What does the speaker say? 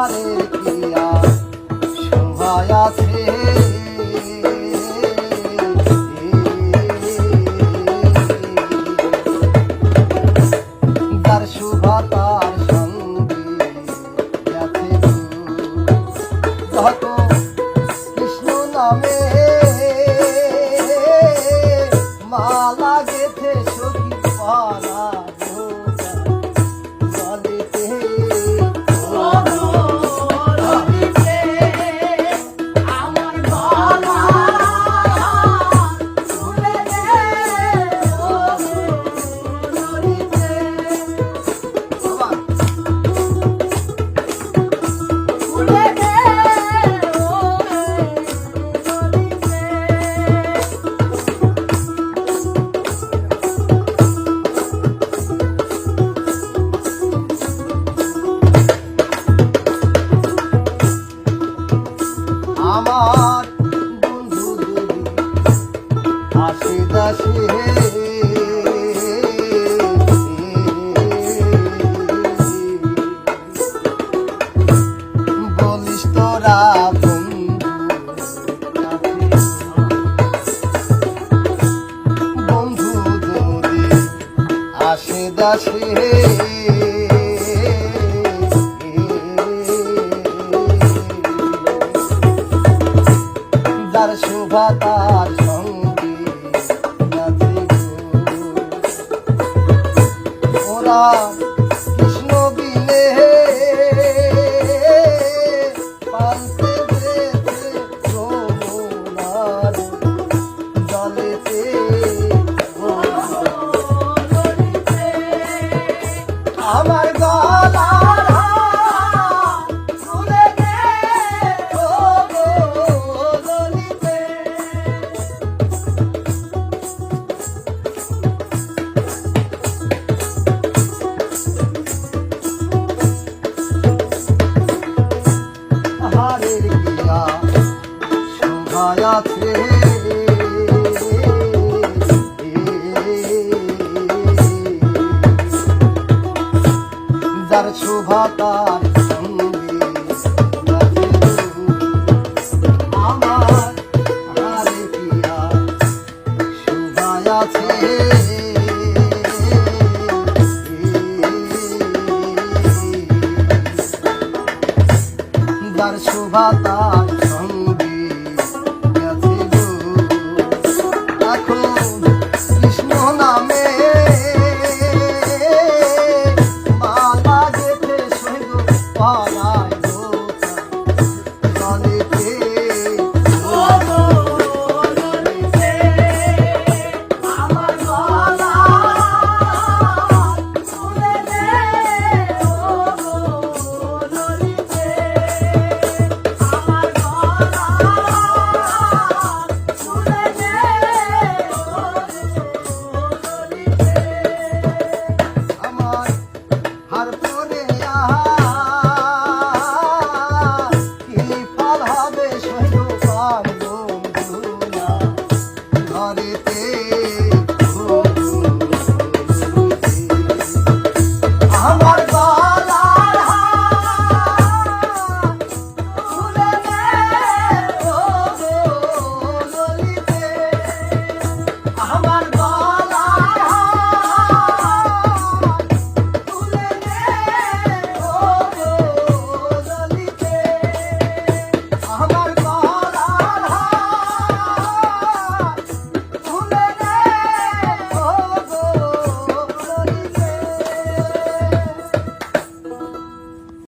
পারে কি শোভায় আছে আমার বন্ধু আসে দাসে বলিস তোরা বন্ধু আসে দাসে যার শোভা তার সঙ্গে। ওরা কৃষ্ণ বিনে পালতে জলেতে আমার গলার দিয়া শোভায় আছে যার শোভা তার ভাতার সঙ্গে গেছে এখন কৃষ্ণ নামে মালা যেতে শুধু পালায়